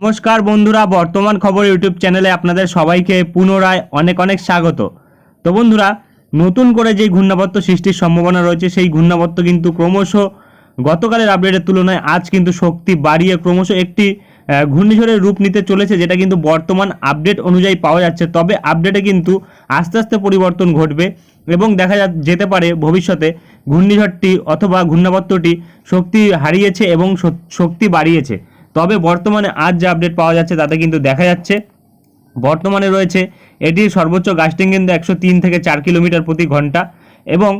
নমস্কার বন্ধুরা, বর্তমান খবর ইউটিউব চ্যানেলে আপনাদের সবাইকে পুনরায় অনেক অনেক স্বাগত। তো বন্ধুরা, নতুন করে যে ঘূর্ণাবর্ত সৃষ্টির সম্ভাবনা রয়েছে, সেই ঘূর্ণাবর্ত কিন্তু ক্রমশ গতকালের আপডেটের তুলনায় আজ কিন্তু শক্তি বাড়িয়ে ক্রমশ একটি ঘূর্ণিঝড়ের রূপ নিতে চলেছে, যেটা কিন্তু বর্তমান আপডেট অনুযায়ী পাওয়া যাচ্ছে। তবে আপডেটে কিন্তু আস্তে আস্তে পরিবর্তন ঘটবে এবং দেখা যেতে পারে ভবিষ্যতে ঘূর্ণিঝড়টি অথবা ঘূর্ণাবর্তটি শক্তি হারিয়েছে এবং শক্তি বাড়িয়েছে। তবে বর্তমানে আজ যে আপডেট পাওয়া যাচ্ছে তাতে কিন্তু দেখা যাচ্ছে, বর্তমানে রয়েছে এটির সর্বোচ্চ গাস্টিং কিন্তু একশো তিন থেকে চার কিলোমিটার প্রতি ঘণ্টা এবং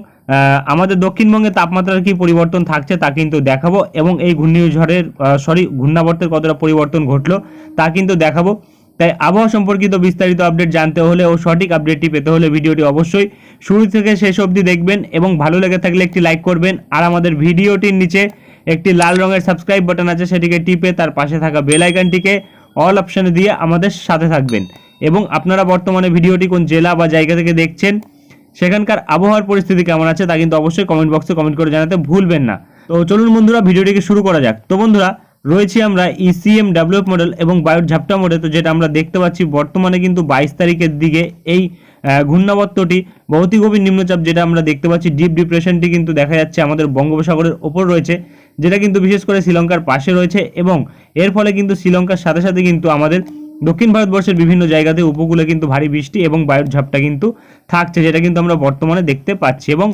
আমাদের দক্ষিণবঙ্গে তাপমাত্রার কি পরিবর্তন থাকছে তা কিন্তু দেখাবো এবং এই ঘূর্ণিঝড়ের সরি ঘূর্ণাবর্তের কতটা পরিবর্তন ঘটলো তা কিন্তু দেখাবো। তাই আবহাওয়া সম্পর্কিত বিস্তারিত আপডেট জানতে হলে ও সঠিক আপডেটটি পেতে হলে ভিডিওটি অবশ্যই শুরু থেকে শেষ অবধি দেখবেন এবং ভালো লেগে থাকলে একটি লাইক করবেন। আর আমাদের ভিডিওটির নিচে একটি লাল রঙের সাবস্ক্রাইব বাটন আছে, সেটিকে টিপে তার পাশে থাকা বেল অল অপশনে দিয়ে আমাদের সাথে থাকবেন। এবং আপনারা বর্তমানে ভিডিওটি কোন জেলা বা জায়গা থেকে দেখছেন, সেখানকার আবহাওয়ার পরিস্থিতি কেমন আছে তা কিন্তু অবশ্যই কমেন্ট বক্সে কমেন্ট করে জানাতে ভুলবেন না। তো চলুন বন্ধুরা, ভিডিওটিকে শুরু করা যাক। তো বন্ধুরা, রয়েছি আমরা ইসিএম ডাব্লিউএফ মডেল এবং বায়ুর ঝাপটা মডেল তো যেটা আমরা দেখতে পাচ্ছি বর্তমানে কিন্তু বাইশ তারিখের দিকে এই ঘূর্ণাবর্তটি বহুতি গভীর নিম্নচাপ, যেটা আমরা দেখতে পাচ্ছি ডিপ ডিপ্রেশনটি কিন্তু দেখা যাচ্ছে আমাদের বঙ্গোপসাগরের ওপর রয়েছে, যেটা কিন্তু বিশেষ করে শ্রীলঙ্কার পাশে রয়েছে এবং এর ফলে কিন্তু শ্রীলঙ্কার সাথে সাথে কিন্তু আমাদের দক্ষিণ ভারতবর্ষের বিভিন্ন জায়গাতে উপকূলে কিন্তু ভারী বৃষ্টি এবং বায়ুর ঝাপটা কিন্তু থাকছে, যেটা কিন্তু আমরা বর্তমানে দেখতে পাচ্ছি এবং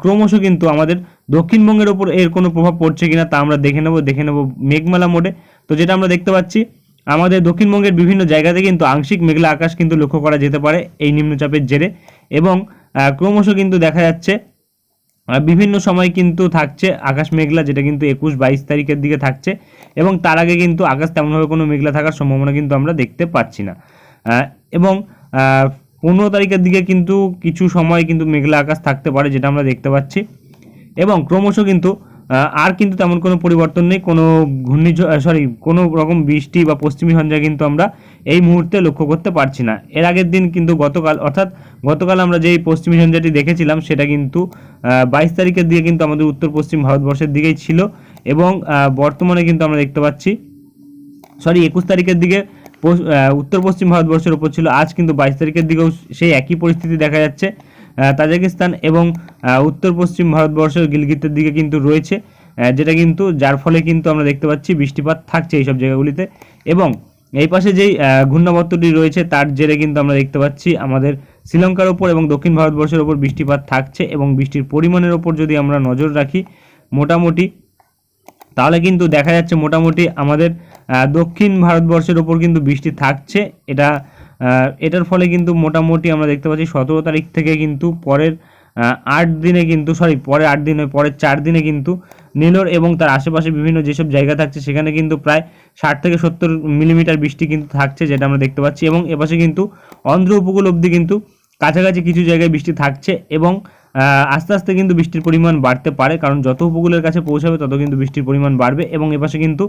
ক্রমশ কিন্তু আমাদের দক্ষিণবঙ্গের ওপর এর কোনো প্রভাব পড়ছে কিনা তা আমরা দেখে নেব দেখে নেব মেঘমালা মোডে। তো যেটা আমরা দেখতে পাচ্ছি আমাদের দক্ষিণবঙ্গের বিভিন্ন জায়গাতে কিন্তু আংশিক মেঘলা আকাশ কিন্তু লক্ষ্য করা যেতে পারে এই নিম্নচাপের জেরে। এবং ক্রমশ কিন্তু দেখা যাচ্ছে বিভিন্ন সময় কিন্তু থাকছে আকাশ মেঘলা, যেটা কিন্তু একুশ বাইশ তারিখের দিকে থাকছে। এবং তার আগে কিন্তু আকাশ তেমনভাবে কোনো মেঘলা থাকার সম্ভাবনা কিন্তু আমরা দেখতে পাচ্ছি না। এবং পনেরো তারিখের দিকে কিন্তু কিছু সময় কিন্তু মেঘলা আকাশ থাকতে পারে, যেটা আমরা দেখতে পাচ্ছি। এবং ক্রমশ কিন্তু আর কিন্তু তেমন কোনো পরিবর্তন নেই, কোনো ঘূর্ণিঝড় সরি কোনো রকম বৃষ্টি বা পশ্চিমী ঝঞ্ঝা কিন্তু আমরা এই মুহূর্তে লক্ষ্য করতে পারছি না। এর আগের দিন কিন্তু গতকাল, অর্থাৎ গতকাল আমরা যেই পশ্চিমী ঝঞ্ঝাটি দেখেছিলাম, সেটা কিন্তু বাইশ তারিখের দিকে কিন্তু আমাদের উত্তর পশ্চিম ভারতবর্ষের দিকেই ছিল এবং বর্তমানে কিন্তু আমরা দেখতে পাচ্ছি সরি একুশ তারিখের দিকে উত্তর পশ্চিম ভারতবর্ষের ওপর ছিল, আজ কিন্তু বাইশ তারিখের দিকেও সেই একই পরিস্থিতি দেখা যাচ্ছে। তাজিকিস্তান এবং উত্তর পশ্চিম ভারতবর্ষের গিলগিতের দিকে কিন্তু রয়েছে যেটা কিন্তু, যার ফলে কিন্তু আমরা দেখতে পাচ্ছি বৃষ্টিপাত থাকছে এইসব জায়গাগুলিতে। এবং এই পাশে যেই ঘূর্ণাবর্তটি রয়েছে, তার জেরে কিন্তু আমরা দেখতে পাচ্ছি আমাদের শ্রীলঙ্কার ওপর এবং দক্ষিণ ভারতবর্ষের ওপর বৃষ্টিপাত থাকছে এবং বৃষ্টির পরিমাণের ওপর যদি আমরা নজর রাখি মোটামুটি, তাহলে কিন্তু দেখা যাচ্ছে মোটামুটি আমাদের দক্ষিণ ভারতবর্ষের ওপর কিন্তু বৃষ্টি থাকছে। এটা এটার ফলে কিন্তু মোটামুটি আমরা দেখতে পাচ্ছি সতেরো তারিখ থেকে কিন্তু পরের আট দিনে কিন্তু সরি পরের আট দিনে পরের চার দিনে কিন্তু নীলর এবং তার আশেপাশে বিভিন্ন যেসব জায়গা থাকছে, সেখানে কিন্তু প্রায় ষাট থেকে সত্তর মিলিমিটার বৃষ্টি কিন্তু থাকছে, যেটা আমরা দেখতে পাচ্ছি। এবং এপাশে কিন্তু অন্ধ্র উপকূল অবধি কিন্তু কাছাকাছি কিছু জায়গায় বৃষ্টি থাকছে এবং আস্তে আস্তে কিন্তু বৃষ্টির পরিমাণ বাড়তে পারে, কারণ যত উপকূলের কাছে পৌঁছাবে তত কিন্তু বৃষ্টির পরিমাণ বাড়বে এবং এপাশে কিন্তু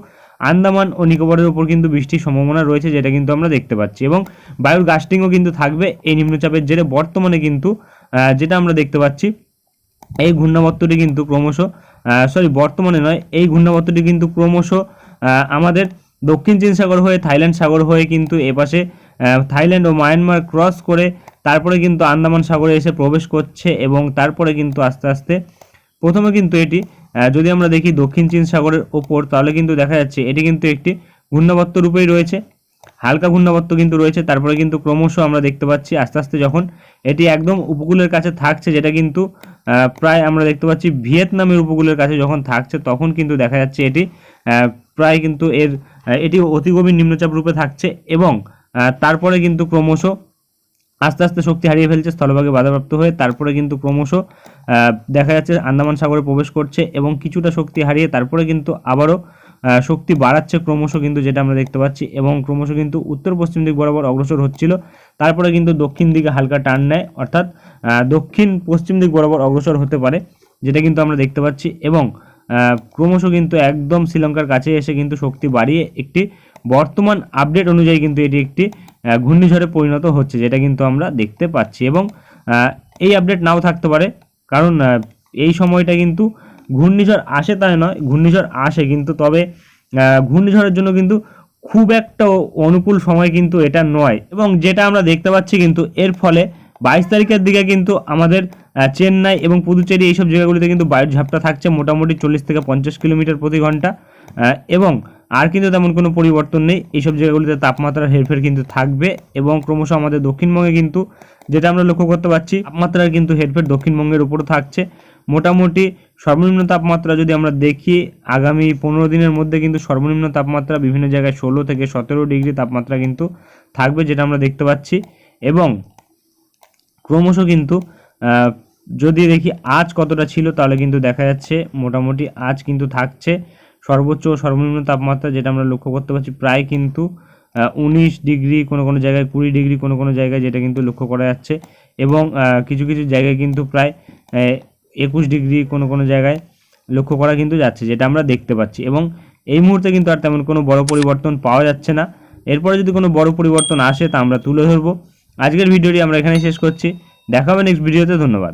আন্দামান ও নিকোবরের উপর কিন্তু বৃষ্টির সম্ভাবনা রয়েছে, যেটা কিন্তু আমরা দেখতে পাচ্ছি। এবং বায়ুর গাস্টিংও কিন্তু থাকবে এই নিম্নচাপের জেরে। বর্তমানে কিন্তু যেটা আমরা দেখতে পাচ্ছি, এই ঘূর্ণাবর্তটি কিন্তু ক্রমশ সরি, বর্তমানে নয়, এই ঘূর্ণাবর্তটি কিন্তু ক্রমশ আমাদের দক্ষিণ চীন সাগর হয়ে থাইল্যান্ড সাগর হয়ে কিন্তু এপাশে থাইল্যান্ড ও মায়ানমার ক্রস করে তারপরে কিন্তু আন্দামান সাগরে এসে প্রবেশ করছে এবং তারপরে কিন্তু আস্তে আস্তে প্রথমে কিন্তু এটি যদি আমরা দেখি দক্ষিণ চীন সাগরের ওপর, তাহলে কিন্তু দেখা যাচ্ছে এটি কিন্তু একটি ঘূর্ণাবর্ত রূপেই রয়েছে। হালকা ঘূর্ণাবর্ত কিন্তু রয়েছে, তারপরে কিন্তু ক্রমশ আমরা দেখতে পাচ্ছি আস্তে আস্তে যখন এটি একদম উপকূলের কাছে থাকছে, যেটা কিন্তু প্রায় আমরা দেখতে পাচ্ছি ভিয়েতনামের উপকূলের কাছে যখন থাকছে, তখন কিন্তু দেখা যাচ্ছে এটি প্রায় কিন্তু এর এটি অতি গভীর নিম্নচাপ রূপে থাকছে এবং তারপরে কিন্তু ক্রমশ আস্তে আস্তে শক্তি হারিয়ে ফেলছে, স্থলভাগে বাধাপ্রাপ্ত হয়ে। তারপরে কিন্তু ক্রমশ দেখা যাচ্ছে আন্দামান সাগরে প্রবেশ করছে এবং কিছুটা শক্তি হারিয়ে তারপরে কিন্তু আবারও শক্তি বাড়াচ্ছে ক্রমশ কিন্তু যেটা আমরা দেখতে পাচ্ছি এবং ক্রমশ কিন্তু উত্তর পশ্চিম দিক বরাবর অগ্রসর হচ্ছিল। তারপরে কিন্তু দক্ষিণ দিকে হালকা টার্ন নেয়, অর্থাৎ দক্ষিণ পশ্চিম দিক বরাবর অগ্রসর হতে পারে, যেটা কিন্তু আমরা দেখতে পাচ্ছি এবং ক্রমশ কিন্তু একদম শ্রীলঙ্কার কাছে এসে কিন্তু শক্তি বাড়িয়ে একটি বর্তমান আপডেট অনুযায়ী কিন্তু এটি একটি ঘূর্ণিঝড়ে পরিণত হচ্ছে, যেটা কিন্তু আমরা দেখতে পাচ্ছি। এবং এই আপডেট নাও থাকতে পারে, কারণ এই সময়টা কিন্তু ঘূর্ণিঝড় আসে তাই নয়, ঘূর্ণিঝড় আসে কিন্তু, তবে ঘূর্ণিঝড়ের জন্য কিন্তু খুব একটা অনুকূল সময় কিন্তু এটা নয়। এবং যেটা আমরা দেখতে পাচ্ছি কিন্তু, এর ফলে বাইশ তারিখের দিকে কিন্তু আমাদের চেন্নাই এবং পুদুচেরি এইসব জায়গাগুলিতে কিন্তু বায়ুর ঝাপটা থাকছে মোটামুটি চল্লিশ থেকে পঞ্চাশ কিলোমিটার প্রতি ঘণ্টা এবং আর কিন্তু তেমন কোনো পরিবর্তন নেই। এইসব জায়গাগুলিতে তাপমাত্রার হেরফের কিন্তু থাকবে এবং ক্রমশ আমাদের দক্ষিণবঙ্গে কিন্তু যেটা আমরা লক্ষ্য করতে পারছি, তাপমাত্রার কিন্তু হেরফের দক্ষিণবঙ্গের উপরও থাকছে। মোটামুটি সর্বনিম্ন তাপমাত্রা যদি আমরা দেখি, আগামী পনেরো দিনের মধ্যে কিন্তু সর্বনিম্ন তাপমাত্রা বিভিন্ন জায়গায় ষোলো থেকে সতেরো ডিগ্রি তাপমাত্রা কিন্তু থাকবে যেটা আমরা দেখতে পাচ্ছি। এবং ক্রমশ কিন্তু যদি দেখি আজ কতটা ছিল তাহলে কিন্তু দেখা যাচ্ছে মোটামুটি আজ কিন্তু থাকছে। সর্বোচ্চ ও সর্বনিম্ন তাপমাত্রা যেটা আমরা লক্ষ্য করতে পারছি প্রায় কিন্তু উনিশ ডিগ্রি কোনো কোনো জায়গায়, কুড়ি ডিগ্রি কোনো কোনো জায়গায় যেটা কিন্তু লক্ষ্য করা যাচ্ছে। এবং কিছু কিছু জায়গায় কিন্তু প্রায় একুশ ডিগ্রি কোনো কোনো জায়গায় লক্ষ্য করা কিন্তু যাচ্ছে, যেটা আমরা দেখতে পাচ্ছি। এবং এই মুহূর্তে কিন্তু আর তেমন কোনো বড় পরিবর্তন পাওয়া যাচ্ছে না। এরপরে যদি কোনো বড় পরিবর্তন আসে তা আমরা তুলে ধরবো। আজকের ভিডিওটি আমরা এখানেই শেষ করছি। দেখা হবে নেক্সট ভিডিওতে ধন্যবাদ।